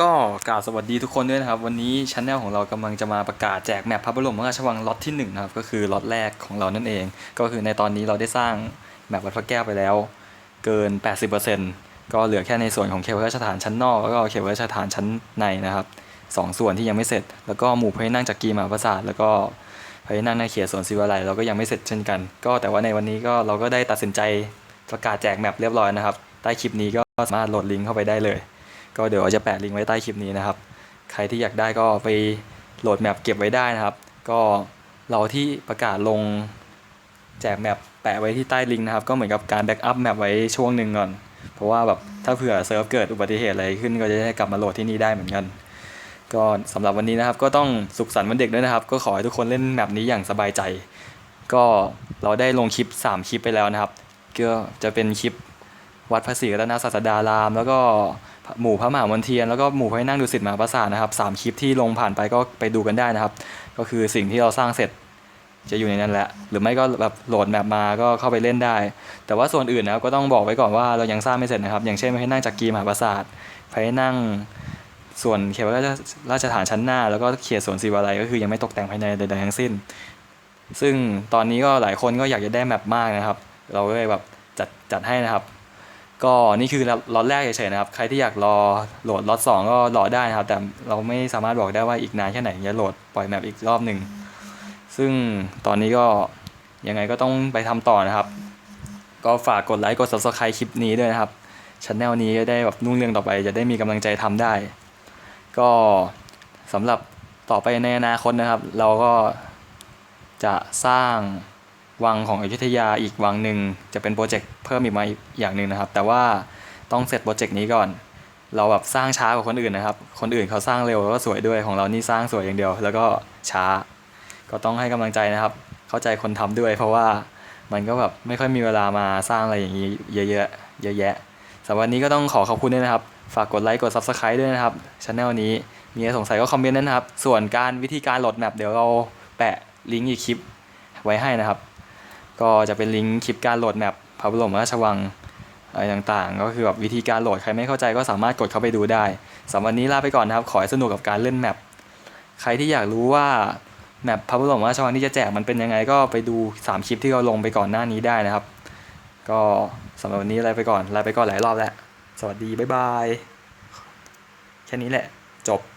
ก็กล่าวสวัสดีทุกคนด้วยนะครับ วันนี้ช anel ของเรากำลังจะมาประกาศแจกแมปพระบรมราชวังล็อตที่1นะครับก็คือล็อตแรกของเรานั่นเอง ก็คือในตอนนี้เราได้สร้างแมปวัดพระแก้วไปแล้ว เกิน 80%ก็เหลือแค่ในส่วนของเขตพระราชฐานชั้นนอกแล้วก็เขตพระราชฐานชั้นในนะครับสองส่วนที่ยังไม่เสร็จ แล้วก็หมู่พระนั่งจากกีมหาปราสาทแล้วก็พระนั่งในเขตสวนศิวาลัยเราก็ยังไม่เสร็จเช่นกัน ก็แต่ว่าในวันนี้ก็เราก็ได้ตัดสินใจประกาศแจกแมปเรียบร้อยนะครับใต้คลิปนี้ก็สามารถโหลดลิงก์เข้าไปได้เลย ก็เดี๋ยวจะแปะลิงก์ไว้ใต้คลิปนี้นะครับ ใครที่อยากได้ก็ไปโหลดแมปเก็บไว้ได้นะครับ ก็เราที่ประกาศลงแจกแมปแปะไว้ที่ใต้ลิงก์นะครับ ก็เหมือนกับการแบ็กอัพแมปไว้ช่วงหนึ่งก่อน เพราะว่าแบบถ้าเผื่อเซิร์ฟเกิดอุบัติเหตุอะไรขึ้นก็จะได้กลับมาโหลดที่นี่ได้เหมือนกัน ก็สำหรับวันนี้นะครับ ก็ต้องสุขสันต์วันเด็กด้วยนะครับ ก็ขอให้ทุกคนเล่นแมปนี้อย่างสบายใจ ก็เราได้ลงคลิป 3 คลิปไปแล้วนะครับ ก็จะเป็นคลิปวัดพระศรีรัตนศาสดาราม แล้วก็ หมู่พระมหามนเทียนแล้วก็หมู่พระนั่งดุสิตมหาปราสาทนะครับสามคลิปที่ลงผ่านไปก็ไปดูกันได้นะครับ ก็คือสิ่งที่เราสร้างเสร็จจะอยู่ในนั้นแหละ หรือไม่ก็แบบโหลดแมปมาก็เข้าไปเล่นได้ แต่ว่าส่วนอื่นนะครับก็ต้องบอกไว้ก่อนว่าเรายังสร้างไม่เสร็จนะครับ อย่างเช่นพระนั่งจากกีมหาปราสาทพระนั่งส่วนเขตพระราราชฐานชั้นหน้า แล้วก็เขตสวนศิวาลัยก็คือยังไม่ตกแต่งภายในใดๆทั้งสิ้น ซึ่งตอนนี้ก็หลายคนก็อยากจะได้แมปมากนะครับ เราก็เลยแบบจัดจัดให้นะครับ ก็นี่คือล็อตแรกเฉยๆนะครับ ใครที่อยากรอโหลดล็อตสองก็รอได้นะครับ แต่เราไม่สามารถบอกได้ว่าอีกนานแค่ไหนจะโหลดปล่อยแมปอีกรอบหนึ่ง ซึ่งตอนนี้ก็ยังไงก็ต้องไปทำต่อนะครับ ก็ฝากกดไลค์กด subscribe คลิปนี้ด้วยนะครับช anel นี้จะได้แบบนุ่งเรื่องต่อไป จะได้มีกำลังใจทำได้ ก็สำหรับต่อไปในอนาคตนะครับ เราก็จะสร้าง วังของอยุธยาอีกวังหนึ่งจะเป็นโปรเจกต์เพิ่มอีกมาอีกอย่างหนึ่งนะครับ แต่ว่าต้องเสร็จโปรเจกต์นี้ก่อน เราแบบสร้างช้ากว่าคนอื่นนะครับ คนอื่นเขาสร้างเร็วแล้วก็สวยด้วยของเรานี่สร้างสวยอย่างเดียว แล้วก็ช้า ก็ต้องให้กำลังใจนะครับ เข้าใจคนทำด้วย เพราะว่ามันก็แบบไม่ค่อยมีเวลามาสร้างอะไรอย่างนี้เยอะๆเยอะแยะสำหรับวันนี้ก็ต้องขอขอบคุณด้วยนะครับ ฝากกดไลค์กด subscribe ด้วยนะครับช anel นี้มีอะไรสงสัยก็คอมเมนต์ด้นะครับ ส่วนการวิธีการโหลดแมปเดี๋ยวเราแปะลิงก์อีกคลิปไว้ให้นะครับ ก็จะเป็นลิงก์คลิปการโหลดแมปพระบรมราชวังอะไรต่างๆ ก็คือแบบวิธีการโหลดใครไม่เข้าใจก็สามารถกดเข้าไปดูได้สำหรับวันนี้ลาไปก่อนนะครับ ขอให้สนุกกับการเล่นแมปใครที่อยากรู้ว่าแมปพระบรมราชวังที่จะแจกมันเป็นยังไงก็ไปดู 3 คลิปที่เราลงไปก่อนหน้านี้ได้นะครับ ก็สำหรับวันนี้ลาไปก่อนลาไปก่อนหลายรอบแล้ว สวัสดีบ๊ายบาย แค่นี้แหละ จบ